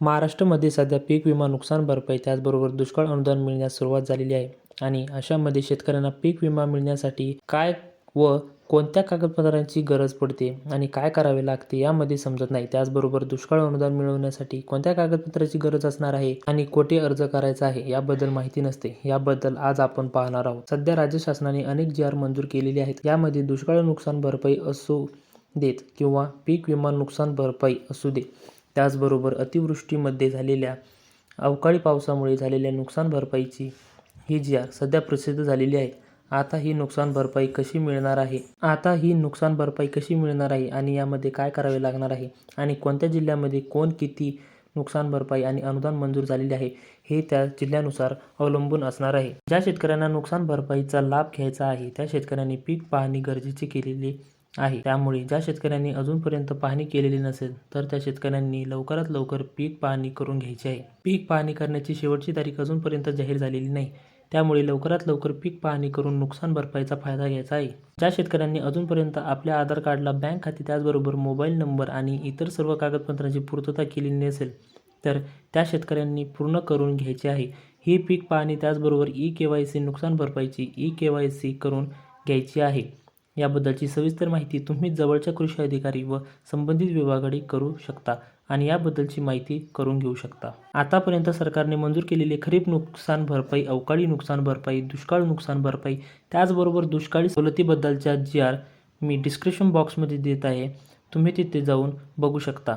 महाराष्ट्रामध्ये सध्या पीक विमा नुकसान भरपाई त्याचबरोबर दुष्काळ अनुदान मिळण्यास सुरुवात झालेली आहे. आणि अशामध्ये शेतकऱ्यांना पीक विमा मिळण्यासाठी काय व कोणत्या कागदपत्रांची गरज पडते आणि काय करावे लागते यामध्ये समजत नाही. त्याचबरोबर दुष्काळ अनुदान मिळवण्यासाठी कोणत्या कागदपत्राची गरज असणार आहे आणि कोठे अर्ज करायचा आहे याबद्दल माहिती नसते. याबद्दल आज आपण पाहणार आहोत. सध्या राज्य शासनाने अनेक जी आर मंजूर केलेली आहेत. यामध्ये दुष्काळ नुकसान भरपाई असू देत किंवा पीक विमा नुकसान भरपाई असू दे त्याचबरोबर अतिवृष्टीमध्ये झालेल्या अवकाळी पावसामुळे झालेल्या नुकसान भरपाईची ही जी सध्या प्रसिद्ध झालेली आहे आता ही नुकसान भरपाई कशी मिळणार आहे? आता ही नुकसान भरपाई कशी मिळणार आहे आणि यामध्ये काय करावे लागणार आहे? आणि कोणत्या जिल्ह्यामध्ये कोण किती नुकसान भरपाई आणि अनुदान मंजूर झालेले आहे हे त्या जिल्ह्यानुसार अवलंबून असणार आहे. ज्या शेतकऱ्यांना नुकसान भरपाईचा लाभ घ्यायचा आहे त्या शेतकऱ्यांनी पीक पाहणी गरजेची केलेली आहे. त्यामुळे ज्या शेतकऱ्यांनी अजूनपर्यंत पाहणी केलेली नसेल तर त्या शेतकऱ्यांनी लवकरात लवकर पीक पाहणी करून घ्यायची आहे. पीक पाहणी करण्याची शेवटची तारीख अजूनपर्यंत जाहीर झालेली नाही. त्यामुळे लवकरात लवकर पीक पाहणी करून नुकसान भरपाईचा फायदा घ्यायचा आहे. ज्या शेतकऱ्यांनी अजूनपर्यंत आपल्या आधार कार्डला बँक खाते त्याचबरोबर मोबाईल नंबर आणि इतर सर्व कागदपत्रांची पूर्तता केली नसेल तर त्या शेतकऱ्यांनी पूर्ण करून घ्यायची आहे. ही पीक पाहणी त्याचबरोबर ई के वाय सी नुकसान भरपाईची ई के वाय सी करून घ्यायची आहे. याबद्दलची सविस्तर माहिती तुम्ही जवळच्या कृषी अधिकारी व संबंधित विभागाकडे करू शकता आणि याबद्दलची माहिती करून घेऊ शकता. आतापर्यंत सरकारने मंजूर केलेले खरीप नुकसान भरपाई अवकाळी नुकसान भरपाई दुष्काळ नुकसान भरपाई त्याचबरोबर दुष्काळी सवलतीबद्दलच्या जी आर मी डिस्क्रिप्शन बॉक्समध्ये देत आहे तुम्ही तिथे जाऊन बघू शकता.